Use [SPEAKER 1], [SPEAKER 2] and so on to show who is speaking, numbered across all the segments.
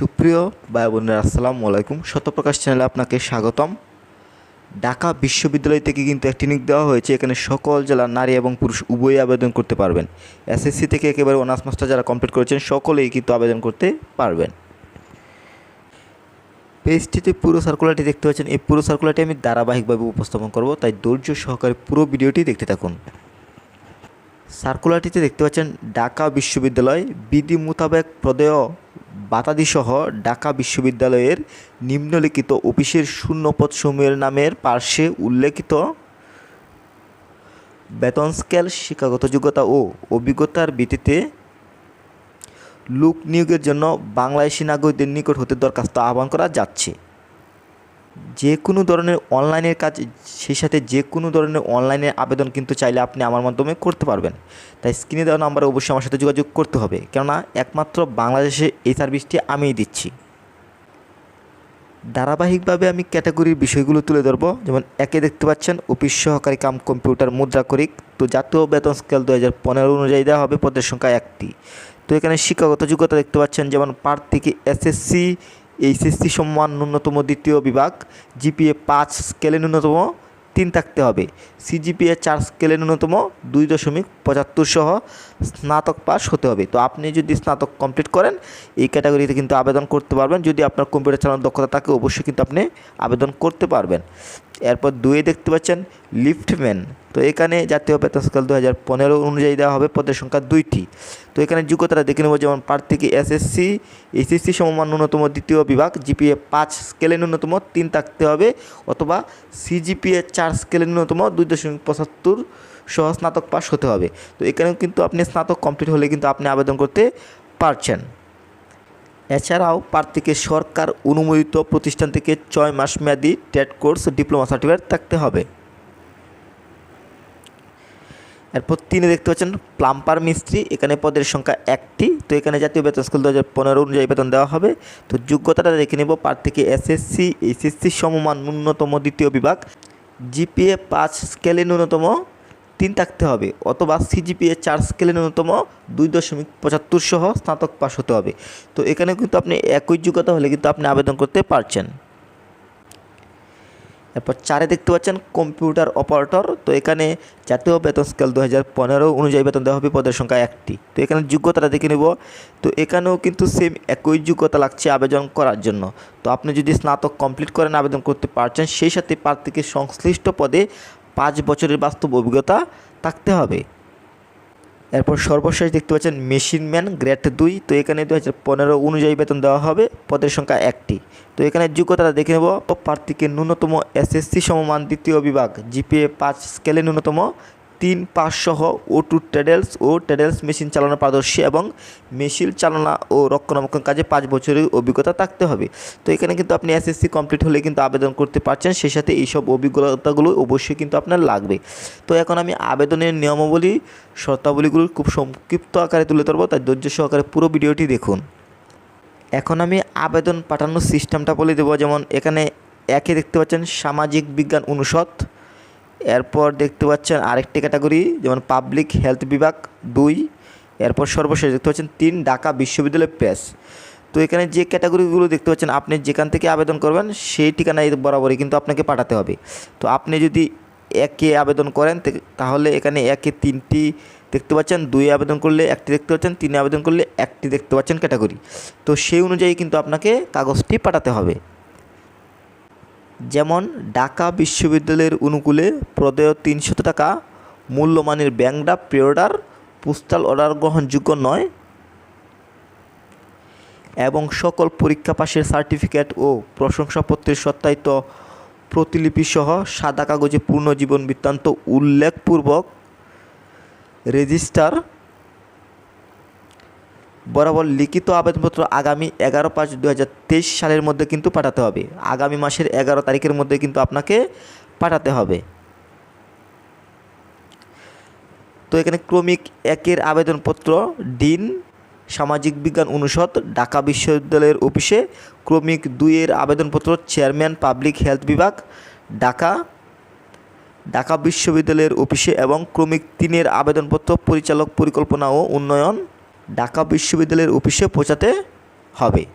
[SPEAKER 1] সুপ্রিয় ভাই বোনের, আসসালামু আলাইকুম। সত্যপ্রকাশ চ্যানেলে আপনাকে স্বাগতম। ঢাকা বিশ্ববিদ্যালয় থেকে কিন্তু একটি নিক দেওয়া হয়েছে। এখানে সকল জেলার নারী এবং পুরুষ উভয়ই আবেদন করতে পারবেন। এসএসসি থেকে একেবারে অনার্স মাস্টার যারা কমপ্লিট করেছেন, সকলেই কিন্তু আবেদন করতে পারবেন। পেজটিতে পুরো সার্কুলারটি দেখতে পাচ্ছেন। এই পুরো সার্কুলারটি আমি ধারাবাহিকভাবে উপস্থাপন করব, তাই ধৈর্য সহকারে পুরো ভিডিওটি দেখতে থাকুন। সার্কুলারটিতে দেখতে পাচ্ছেন ঢাকা বিশ্ববিদ্যালয় বিধি মোতাবেক প্রদেয় বাতাদিসহ ঢাকা বিশ্ববিদ্যালয়ের নিম্নলিখিত অফিসের শূন্যপদ সমূহের নামের পার্শ্বে উল্লেখিত বেতন স্কেল, শিক্ষাগত যোগ্যতা ও অভিজ্ঞতার ভিত্তিতে লোক নিয়োগের জন্য বাংলাদেশি নাগরিকদের নিকট হতে দরখাস্ত আহ্বান করা যাচ্ছে। যে কোনো ধরনের অনলাইনের কাজ, সেই সাথে যে কোনো ধরনের অনলাইনে আবেদন কিন্তু চাইলে আপনি আমার মাধ্যমে করতে পারবেন। তাই স্ক্রিনে দেওয়া নাম্বারে অবশ্যই আমার সাথে যোগাযোগ করতে হবে। কেননা একমাত্র বাংলাদেশে এই সার্ভিসটি আমিই দিচ্ছি। ধারাবাহিকভাবে আমি ক্যাটাগরির বিষয়গুলো তুলে ধরবো। যেমন একে দেখতে পাচ্ছেন, অফিস সহকারী কাম কম্পিউটার মুদ্রাকরিক তো জাতীয় বেতন স্কেল দু হাজার পনেরো অনুযায়ী দেওয়া হবে পদের সংখ্যা একটি। তো এখানে শিক্ষাগত যোগ্যতা দেখতে পাচ্ছেন, যেমন প্রার্থীকে এসএসসি এইচএসসি সম্মান ন্যূনতম দ্বিতীয় বিভাগ, জিপিএ পাঁচ স্কেলে ন্যূনতম তিন থাকতে হবে। সিজিপিএ চার স্কেলে ন্যূনতম দুই দশমিক পঁচাত্তর সহ স্নাতক পাস হতে হবে। তো আপনি যদি স্নাতক কমপ্লিট করেন, এই ক্যাটাগরিতে কিন্তু আবেদন করতে পারবেন। যদি আপনার কম্পিউটার চালানোর দক্ষতা থাকে, অবশ্যই কিন্তু আপনি আবেদন করতে পারবেন। এরপর দুয়ে দেখতে পাচ্ছেন লিফটম্যান। তো এখানে জাতীয় বেতন স্কেল দু হাজার পনেরো অনুযায়ী দেওয়া হবে, পদের সংখ্যা দুইটি। তো এখানে যোগ্যতাটা দেখে নেব, যেমন প্রার্থীকে এসএসসি এইচএসসি সমমান ন্যূনতম দ্বিতীয় বিভাগ জিপিএ পাঁচ স্কেলে ন্যূনতম, তিন থাকতে হবে, অথবা সিজিপিএ চার স্কেলে ন্যূনতম, দুই দশমিক পঁচাত্তর সহ স্নাতক পাস হতে হবে। তো এখানেও কিন্তু আপনি স্নাতক কমপ্লিট হলে কিন্তু আপনি আবেদন করতে পারছেন। এছাড়াও প্রার্থীকে সরকার অনুমোদিত প্রতিষ্ঠান থেকে ছয় মাস মেয়াদি টেট কোর্স, ডিপ্লোমা সার্টিফিকেট থাকতে হবে। এরপর তিনে দেখতে পাচ্ছেন প্লাম্পার মিস্ত্রি, এখানে পদের সংখ্যা একটি। তো এখানে জাতীয় বেতন স্কুল দু হাজার পনেরো অনুযায়ী বেতন দেওয়া হবে। তো যোগ্যতাটা দেখে নেব, প্রার্থীকে এসএসসি এইচএসসি সমমান ন্যূনতম দ্বিতীয় বিভাগ। জিপিএ পাঁচ স্কেলে ন্যূনতম তিন থাকতে হবে, অথবা সিজিপিএ চার স্কেলে ন্যূনতম দুই দশমিক পঁচাত্তর সহ স্নাতক পাস হতে হবে। তো এখানে কিন্তু আপনি একই যোগ্যতা হলে কিন্তু আপনি আবেদন করতে পারছেন। এরপর চারে দেখতে পাচ্ছেন কম্পিউটার অপারেটর, তো এখানে জাতীয় বেতন স্কেল দু হাজার পনেরো অনুযায়ী বেতন দেওয়া হবে পদের সংখ্যা একটি। তো এখানে যোগ্যতাটা দেখে নেব। তো এখানেও কিন্তু সেম একই যোগ্যতা লাগছে আবেদন করার জন্য। তো আপনি যদি স্নাতক কমপ্লিট করেন, আবেদন করতে পারছেন, সেই সাথে প্রার্থীকে সংশ্লিষ্ট পদে পাঁচ বছরের বাস্তব অভিজ্ঞতা থাকতে হবে। এরপর সর্বশেষ দেখতে পাচ্ছেন মেশিন ম্যান গ্রেড দুই। তো এখানে দু হাজার পনেরো অনুযায়ী বেতন দেওয়া হবে, পদের সংখ্যা একটি। তো এখানে যোগ্যতা দেখে নেব। প্রার্থীকে ন্যূনতম এসএসসি সমমান দ্বিতীয় বিভাগ, জিপিএ পাঁচ স্কেলে ন্যূনতম। তিন পাঁচ সহ ও টু ট্রেডেলস ও ট্রেডেলস মেশিন চালানো পারদর্শী এবং মেশিন চালনা ও রক্ষণাবেক্ষণ কাজে পাঁচ বছরের অভিজ্ঞতা থাকতে হবে। তো এখানে কিন্তু আপনি এসএসসি কমপ্লিট হলে কিন্তু আবেদন করতে পারছেন, সেই সাথে এইসব অভিজ্ঞতাগুলো অবশ্যই কিন্তু আপনার লাগবে। তো এখন আমি আবেদনের নিয়মাবলী, শর্তাবলীগুলো খুব সংক্ষিপ্ত আকারে তুলে ধরবো, তাই ধৈর্য সহকারে পুরো ভিডিওটি দেখুন। এখন আমি আবেদন পাঠানোর সিস্টেমটা বলে দেবো, যেমন এখানে একে দেখতে পাচ্ছেন সামাজিক বিজ্ঞান অনুষদ এরপর দেখতে পাচ্ছেন আরেকটি ক্যাটাগরি, যেমন পাবলিক হেলথ বিভাগ দুই, এরপর সর্বশেষ দেখতে পাচ্ছেন তিন, ঢাকা বিশ্ববিদ্যালয় প্রেস তো এখানে যে ক্যাটাগরিগুলো দেখতে পাচ্ছেন, আপনি যেখান থেকে আবেদন করবেন, সেই ঠিকানায় বরাবরই কিন্তু আপনাকে পাঠাতে হবে। তো আপনি যদি একে আবেদন করেন তাহলে এখানে একে তিনটি দেখতে পাচ্ছেন, দুই আবেদন করলে একটি দেখতে পাচ্ছেন, তিনে আবেদন করলে একটি দেখতে পাচ্ছেন ক্যাটাগরি। তো সেই অনুযায়ী কিন্তু আপনাকে কাগজটি পাঠাতে হবে। যেমন ঢাকা বিশ্ববিদ্যালয়ের অনুকূলে প্রদেয় তিনশত টাকা, মূল্যমানের bank draft pay order postal order গ্রহণযোগ্য নয় এবং সকল পরীক্ষা পাশের সার্টিফিকেট ও প্রশংসাপত্রের সত্যায়িত প্রতিলিপি সহ সাদা কাগজে পূর্ণ জীবন বৃত্তান্ত উল্লেখপূর্বক রেজিস্টার বরাবর লিখিত আবেদনপত্র আগামী এগারো পাঁচ দু সালের মধ্যে কিন্তু পাঠাতে হবে। আগামী মাসের এগারো তারিখের মধ্যে কিন্তু আপনাকে পাঠাতে হবে। তো এখানে ক্রমিক একের আবেদনপত্র, ডিন, সামাজিক বিজ্ঞান অনুষদ, ঢাকা বিশ্ববিদ্যালয়ের অফিসে ক্রমিক দুইয়ের আবেদনপত্র, চেয়ারম্যান, পাবলিক হেলথ বিভাগ, ঢাকা ঢাকা বিশ্ববিদ্যালয়ের অফিসে এবং ক্রমিক তিনের আবেদনপত্র, পরিচালক পরিকল্পনা ও উন্নয়ন ঢাকা বিশ্ববিদ্যালয়ের অফিসে পৌঁছাতে হবে।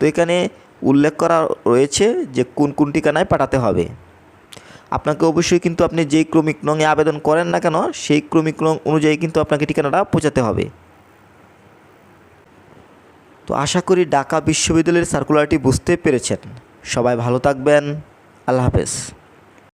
[SPEAKER 1] তো এখানে উল্লেখ করা রয়েছে যে কোন কোন ঠিকানায় পাঠাতে হবে। আপনাকে অবশ্যই কিন্তু আপনি যেই ক্রমিক নংয়ে আবেদন করেন না কেন, সেই ক্রমিক নং অনুযায়ী কিন্তু আপনাকে ঠিকানাটা পৌঁছাতে হবে। তো আশা করি ঢাকা বিশ্ববিদ্যালয়ের সার্কুলারটি বুঝতে পেরেছেন। সবাই ভালো থাকবেন। আল্লাহ হাফেজ।